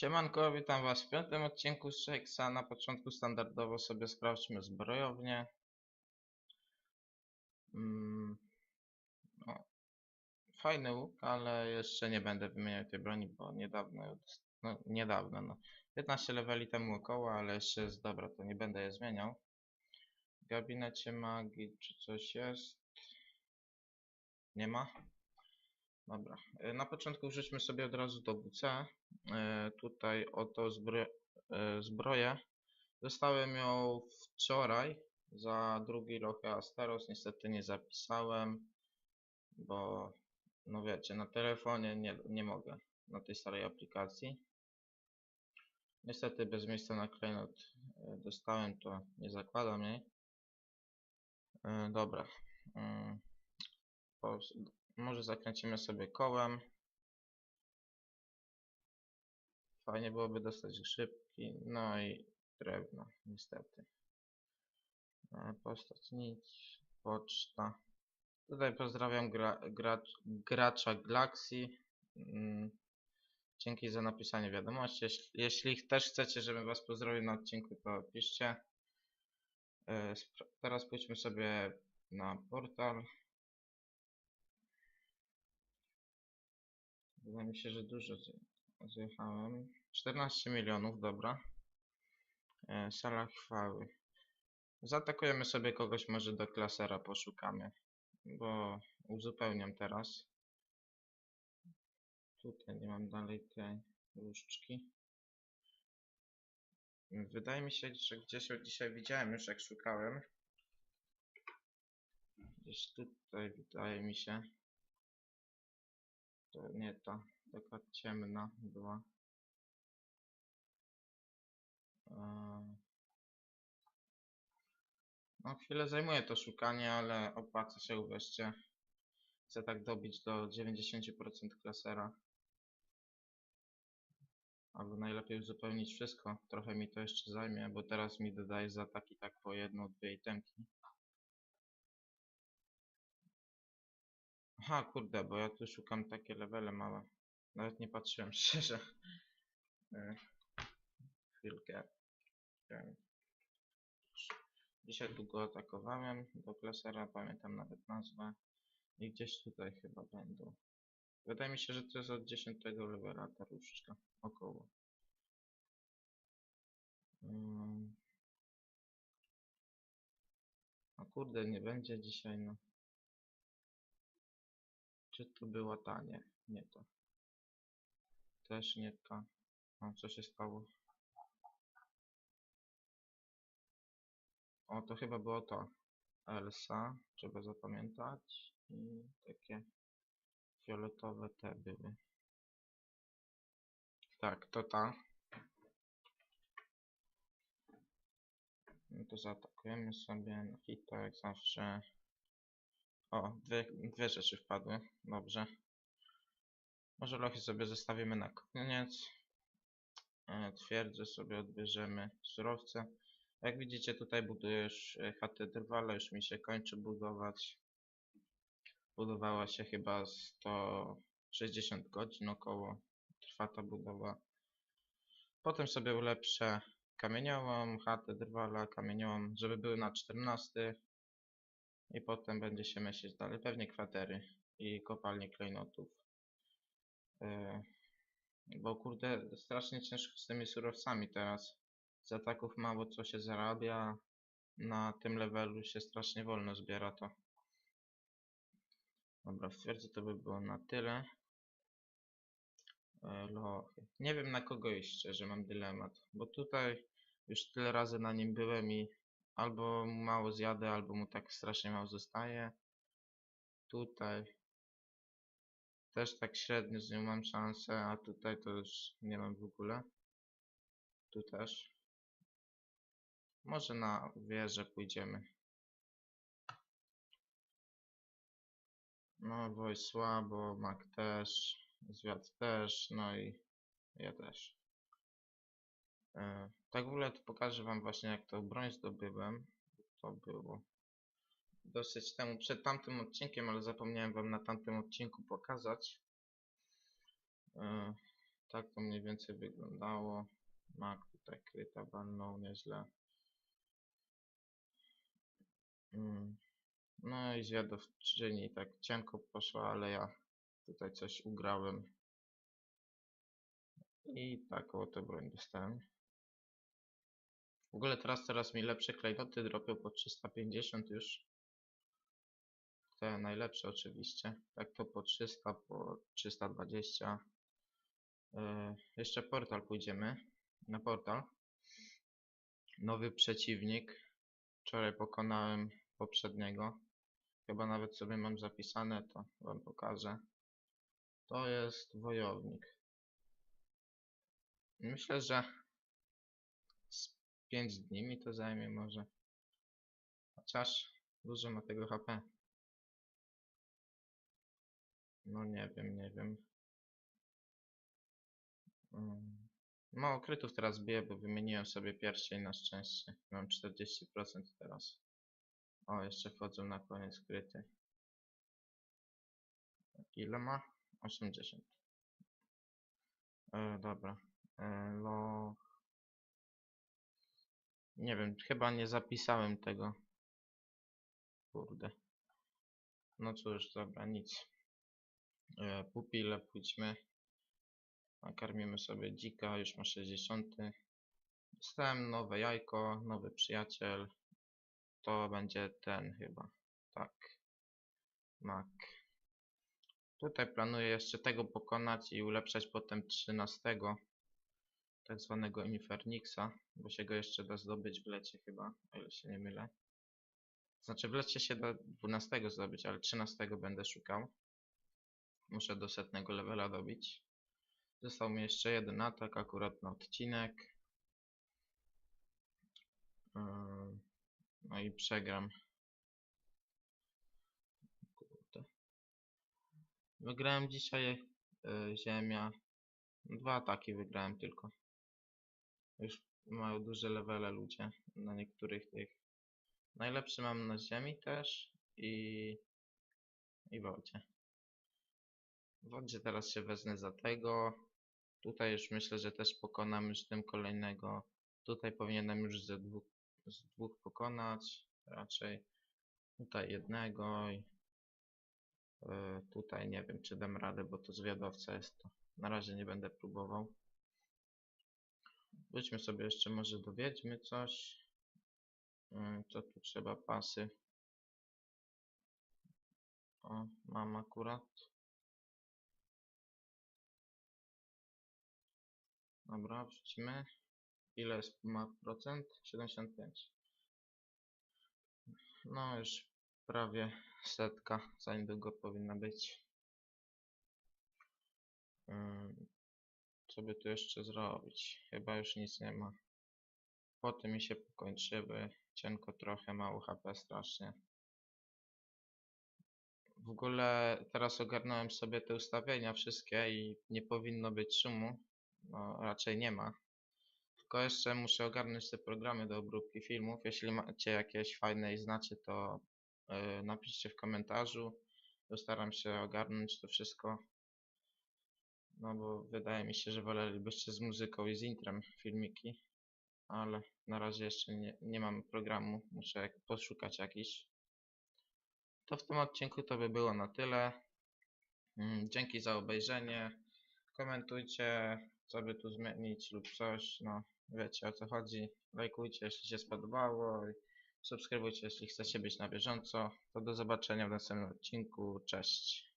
Siemanko, witam was w piątym odcinku z Shakesa. Na początku standardowo sobie sprawdźmy zbrojownię. Mm, no, fajny łuk, ale jeszcze nie będę wymieniał tej broni, bo niedawno, no niedawno, no 15 leveli temu około, ale jeszcze jest dobra, to nie będę je zmieniał. W gabinecie magii czy coś jest? Nie ma? Dobra, y, na początku wrzućmy sobie od razu do WC. E, tutaj oto e, zbroję. Dostałem ją wczoraj za drugi Locke Asteros. Niestety nie zapisałem, bo no wiecie, na telefonie nie, nie mogę na tej starej aplikacji. Niestety bez miejsca na klejnot e, dostałem, to nie zakładam jej. E, dobra. Może zakręcimy sobie kołem. Fajnie byłoby dostać grzybki, no i drewno, niestety. E, Postać nic, poczta. Tutaj pozdrawiam gra, gracz, gracza Galaxy. Mm, Dzięki za napisanie wiadomości. Jeśli, jeśli też chcecie, żebym was pozdrowił na odcinku, to piszcie. E, Teraz pójdźmy sobie na portal. Wydaje mi się, że dużo zje- zjechałem. 14 milionów, dobra. E, Sala chwały. Zaatakujemy sobie kogoś, może do klasera poszukamy. Bo uzupełniam teraz. Tutaj nie mam dalej tej różdżki. Wydaje mi się, że gdzieś ją dzisiaj widziałem już jak szukałem. Gdzieś tutaj wydaje mi się. Nie ta, taka ciemna była. No chwilę zajmuje to szukanie, ale opłaca się uwierzcie. Chcę tak dobić do 90% klasera. Albo najlepiej uzupełnić wszystko. Trochę mi to jeszcze zajmie, bo teraz mi dodaje za taki tak po jedną, dwie itemki. Aha, kurde, bo ja tu szukam takie levele małe. Nawet nie patrzyłem szczerze. E, Chwilkę. Ten. Dzisiaj długo atakowałem do klasera, pamiętam nawet nazwę. I gdzieś tutaj chyba będą. Wydaje mi się, że to jest od 10 levela ta różdżka. Około. Mm. A kurde, nie będzie dzisiaj, no. Czy to była ta? Nie, to. Też nie ta. O, co się stało? O, to chyba było to. Elsa, trzeba zapamiętać. I takie fioletowe te były. Tak, to ta. No to zaatakujemy sobie na hita jak zawsze. O, dwie, dwie rzeczy wpadły. Dobrze. Może lochy sobie zostawimy na koniec. E, Twierdzę sobie odbierzemy surowce. Jak widzicie tutaj buduję już e, chatę drwala, już mi się kończy budować. Budowała się chyba 160 godzin około. Trwa ta budowa. Potem sobie ulepszę kamieniową chatę drwala, kamieniową, żeby były na 14. I potem będzie się myśleć dalej. Pewnie kwatery i kopalnie klejnotów. E, Bo kurde, strasznie ciężko z tymi surowcami teraz. Z ataków mało co się zarabia. Na tym levelu się strasznie wolno zbiera to. Dobra, w to by było na tyle. E, Lochy. Nie wiem na kogo iść, szczerze mam dylemat. Bo tutaj już tyle razy na nim byłem i albo mu mało zjadę, albo mu tak strasznie mało zostaje. Tutaj też tak średnio z nią mam szansę, a tutaj to już nie mam w ogóle. Tu też. Może na wieżę pójdziemy. No, Woj słabo, Mak też, Zwiat też, no i ja też. E, tak w ogóle to pokażę wam właśnie jak tą broń zdobyłem. To było dosyć temu, przed tamtym odcinkiem, ale zapomniałem wam na tamtym odcinku pokazać. E, Tak to mniej więcej wyglądało. Mak tutaj kryta walnął nieźle. Mm. No i zwiadowczyni tak cienko poszła, ale ja tutaj coś ugrałem. I taką oto broń dostałem. W ogóle teraz coraz mi lepsze klejnoty dropią po 350 już. Te najlepsze oczywiście. Tak to po 300, po 320. Yy, jeszcze portal pójdziemy. Na portal. Nowy przeciwnik. Wczoraj pokonałem poprzedniego. Chyba nawet sobie mam zapisane, to wam pokażę. To jest wojownik. Myślę, że 5 dni mi to zajmie może. Chociaż dużo ma tego HP. No nie wiem, nie wiem. Mm. Mało krytów teraz bije, bo wymieniłem sobie pierścień na szczęście. Mam 40% teraz. O, jeszcze wchodzą na koniec kryty. Ile ma? 80. E, dobra. E. Nie wiem, chyba nie zapisałem tego. Kurde. No cóż, dobra, nic. E, pupile pójdźmy. Nakarmimy sobie dzika, już ma 60. Dostałem nowe jajko, nowy przyjaciel. To będzie ten chyba. Tak. Mak. Tutaj planuję jeszcze tego pokonać i ulepszać potem 13. Tak zwanego Infernixa, bo się go jeszcze da zdobyć w lecie chyba, o ile się nie mylę. Znaczy w lecie się da 12 zdobyć, ale 13 będę szukał. Muszę do setnego levela dobić. Został mi jeszcze jeden atak akurat na odcinek. Yy, No i przegram. Wygrałem dzisiaj yy, ziemia. Dwa ataki wygrałem tylko. Już mają duże levele ludzie na niektórych tych. Najlepszy mam na ziemi też i, i wodzie. W wodzie teraz się wezmę za tego. Tutaj już myślę, że też pokonam już tym kolejnego. Tutaj powinienem już ze dwóch, z dwóch pokonać. Raczej tutaj jednego i yy, tutaj nie wiem czy dam radę, bo to zwiadowca jest to. Na razie nie będę próbował. Wróćmy sobie jeszcze może do wiedźmy coś. Yy, co tu trzeba? Pasy. O, mam akurat. Dobra, wrzucimy. Ile jest, ma procent? 75. No już prawie setka, za niedługo powinna być. Co by tu jeszcze zrobić? Chyba już nic nie ma. Poty mi się pokończyły. Cienko trochę, mało HP strasznie. W ogóle teraz ogarnąłem sobie te ustawienia wszystkie i nie powinno być szumu. No raczej nie ma. Tylko jeszcze muszę ogarnąć te programy do obróbki filmów. Jeśli macie jakieś fajne i znacie, to yy, napiszcie w komentarzu. Postaram się ogarnąć to wszystko. No bo wydaje mi się, że wolelibyście z muzyką i z intrem filmiki. Ale na razie jeszcze nie, nie mam programu. Muszę poszukać jakiś. To w tym odcinku to by było na tyle. Mm, Dzięki za obejrzenie. Komentujcie, co by tu zmienić lub coś. No, wiecie o co chodzi. Lajkujcie, jeśli się spodobało. Subskrybujcie, jeśli chcecie być na bieżąco. To do zobaczenia w następnym odcinku. Cześć.